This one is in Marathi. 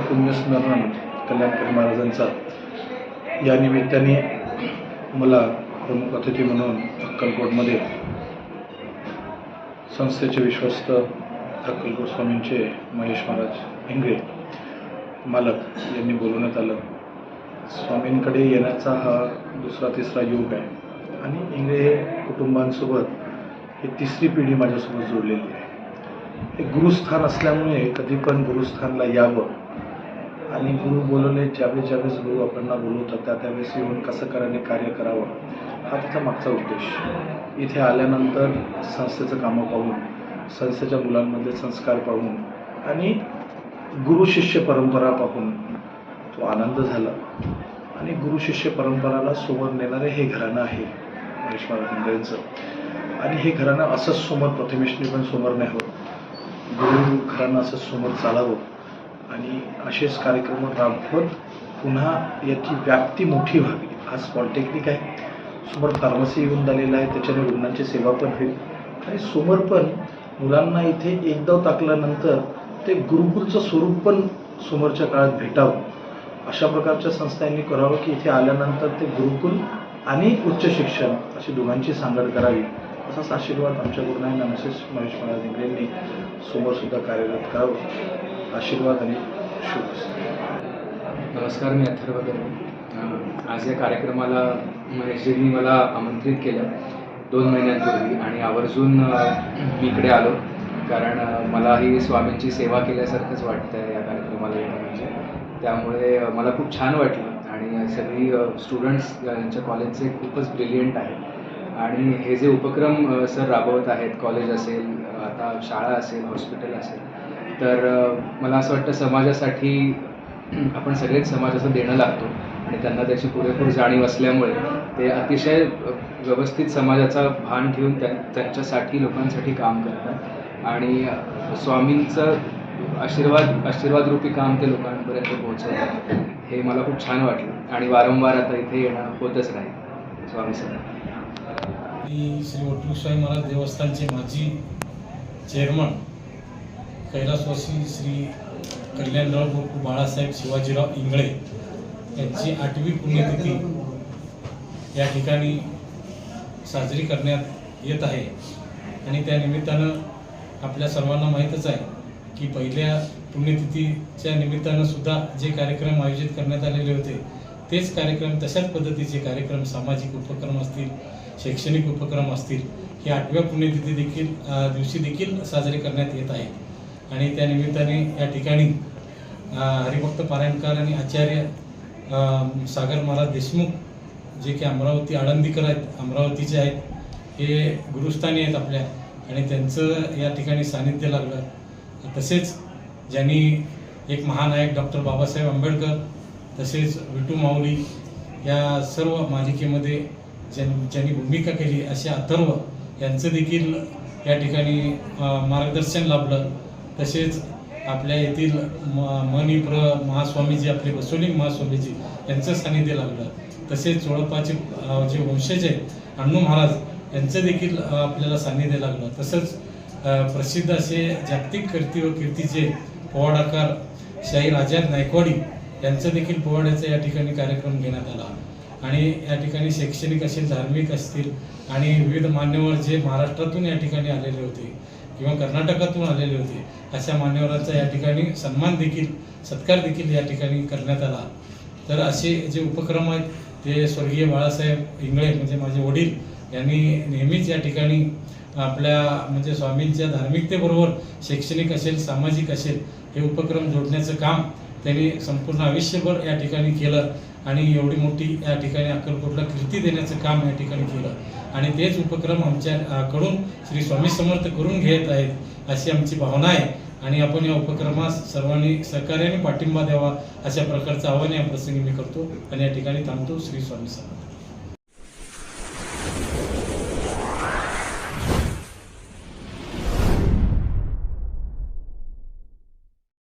पुण्यस्मरण कल्याणकारी महाराजांचा. या निमित्ताने मला प्रमुख अतिथी म्हणून अक्कलकोटमध्ये संस्थेचे विश्वस्त अक्कलकोट स्वामींचे महेश महाराज इंगळे मालक यांनी बोलवण्यात आलं. स्वामींकडे येण्याचा हा दुसरा तिसरा योग आहे. आणि इंगळे हे कुटुंबांसोबत ही तिसरी पिढी माझ्यासोबत जोडलेली आहे. हे गुरुस्थान असल्यामुळे कधी पण गुरुस्थानला यावं आणि गुरु बोलवले ज्यावेळेस ज्यावेळेस गुरु आपल्याला बोलवतात त्या त्यावेळेस येऊन कसं कराने कार्य करावं हा त्याचा मागचा उद्देश. इथे आल्यानंतर संस्थेचं कामं पाहून संस्थेच्या मुलांमधले संस्कार पाहून आणि गुरु शिष्य परंपरा पाहून तो आनंद झाला. आणि गुरु शिष्य परंपराला समोर नेणारे हे घराणं आहे महेश महाराजांचं आणि हे घराणं असंच समोर प्रथमेशने पण समोर नाही होत. गुरु घराणं असंच समोर चालावं. आणि असेच कार्यक्रम राबवत पुन्हा याची व्याप्ती मोठी व्हावी. आज पॉलिटेक्निक आहे. समोर फार्मसी येऊन झालेला आहे. त्याच्याने रुग्णांची सेवा पण होईल. आणि समोर पण मुलांना इथे एकदा टाकल्यानंतर ते गुरुकुलचं स्वरूप पण समोरच्या काळात भेटावं. अशा प्रकारच्या संस्थांनी करावं की इथे आल्यानंतर ते गुरुकुल आणि उच्च शिक्षण अशी दोघांची सांगड करावी. असाच आशीर्वाद आमच्या गुरुनायना मिसेस महेश महाराज इंगळेंनी. समोरसुद्धा कार्यरत करावं. आशीर्वाद आणि शुभ नमस्कार मी अथर्व दरे आज या कार्यक्रमाला महेशजींनी मला आमंत्रित केलं दोन महिन्यांपूर्वी आणि आवर्जून मी इकडे आलो कारण मला मलाही स्वामींची सेवा केल्यासारखंच वाटतं आहे या कार्यक्रमाला येणं म्हणजे. त्यामुळे मला खूप छान वाटलं आणि सगळी स्टुडंट्स यांच्या कॉलेजचे खूपच ब्रिलियंट आहेत. आणि हे जे उपक्रम सर राबवत आहेत कॉलेज असेल आता शाळा असेल हॉस्पिटल असेल तर मला असं वाटतं समाजासाठी आपण सगळेच समाजाचं देणं लागतो आणि त्यांना त्याची पुरेपूर जाणीव असल्यामुळे ते अतिशय व्यवस्थित समाजाचा भान ठेवून त्या त्यांच्यासाठी लोकांसाठी काम करतात. आणि स्वामींचं आशीर्वाद आशीर्वादरूपी काम ते लोकांपर्यंत पोहोचवतात. हे मला खूप छान वाटलं. आणि वारंवार आता इथे येणं होतच राहील. स्वामी सर. मी श्री वटुस्वामी महाराज देवस्थानचे माजी चेअरमन कैलासवासी श्री कल्याणराव गुरु बाळासाहेब शिवाजीराव इंगळे यांची आठवी पुण्यतिथी या ठिकाणी साजरी करण्यात येत आहे. आणि त्या निमित्तानं आपल्या सर्वांना माहीतच आहे की पहिल्या पुण्यतिथीच्या निमित्तानं सुद्धा जे कार्यक्रम आयोजित करण्यात आलेले होते तेच कार्यक्रम तशाच पद्धतीचे कार्यक्रम सामाजिक उपक्रम असतील शैक्षणिक उपक्रम असतील हे आठव्या पुण्यतिथी देखील दिवशी देखील साजरे करण्यात येत आहे आणि त्या निमित्ताने या ठिकाणी हरिभक्त पारायणकर आणि आचार्य सागर महाराज देशमुख जे की अमरावती आळंदीकर आहेत अमरावतीचे आहेत हे गुरुस्थानी आहेत आपल्या. आणि त्यांचं या ठिकाणी सानिध्य लागलं. तसेच ज्यांनी एक महानायक डॉक्टर बाबासाहेब आंबेडकर तसेच विटू माऊली या सर्व मालिकेमध्ये ज्यां ज्यांनी भूमिका केली असे अथर्व यांचं देखील या ठिकाणी मार्गदर्शन लाभलं. तसेच आपल्या येथील म मणिप्र महास्वामीजी आपले बसवलिंग महास्वामीजी यांचं सानिध्य लागलं. तसेच चोळप्पाचे जे वंशज आहेत अण्णू महाराज यांचं देखील आपल्याला सानिध्य लागलं. तसंच प्रसिद्ध असे जागतिक कीर्ती व कीर्तीचे पोवाडाकार शाहीर आझाद नायकवाडी यांचं देखील पोवाड्याचा या ठिकाणी कार्यक्रम घेण्यात आला. आणि या ठिकाणी शैक्षणिक असेल धार्मिक असतील आणि विविध मान्यवर जे महाराष्ट्रातून या ठिकाणी आलेले होते किंवा कर्नाटकातून आलेले होते अशा मान्यवरांचा या ठिकाणी सन्मान देखील सत्कार देखील या ठिकाणी करण्यात आला. तर असे जे उपक्रम आहेत ते स्वर्गीय बाळासाहेब इंगळे म्हणजे माझे वडील यांनी नेहमीच या ठिकाणी आपल्या म्हणजे स्वामींच्या धार्मिकतेबरोबर शैक्षणिक असेल सामाजिक असेल हे उपक्रम जोडण्याचं काम त्यांनी संपूर्ण आयुष्यभर या ठिकाणी केलं आणि एवढी मोठी या ठिकाणी अक्कलकोटला कीर्ती देण्याचं काम या ठिकाणी केलं. आणि तेच उपक्रम आमच्याकडून श्री स्वामी समर्थ करून घेत आहेत अशी आमची भावना आहे. आणि आपण या उपक्रमास सर्वांनी सहकार्याने पाठिंबा द्यावा अशा प्रकारचं आवाहन या प्रसंगी मी करतो. आणि या ठिकाणी थांबतो. श्री स्वामी समर्थ.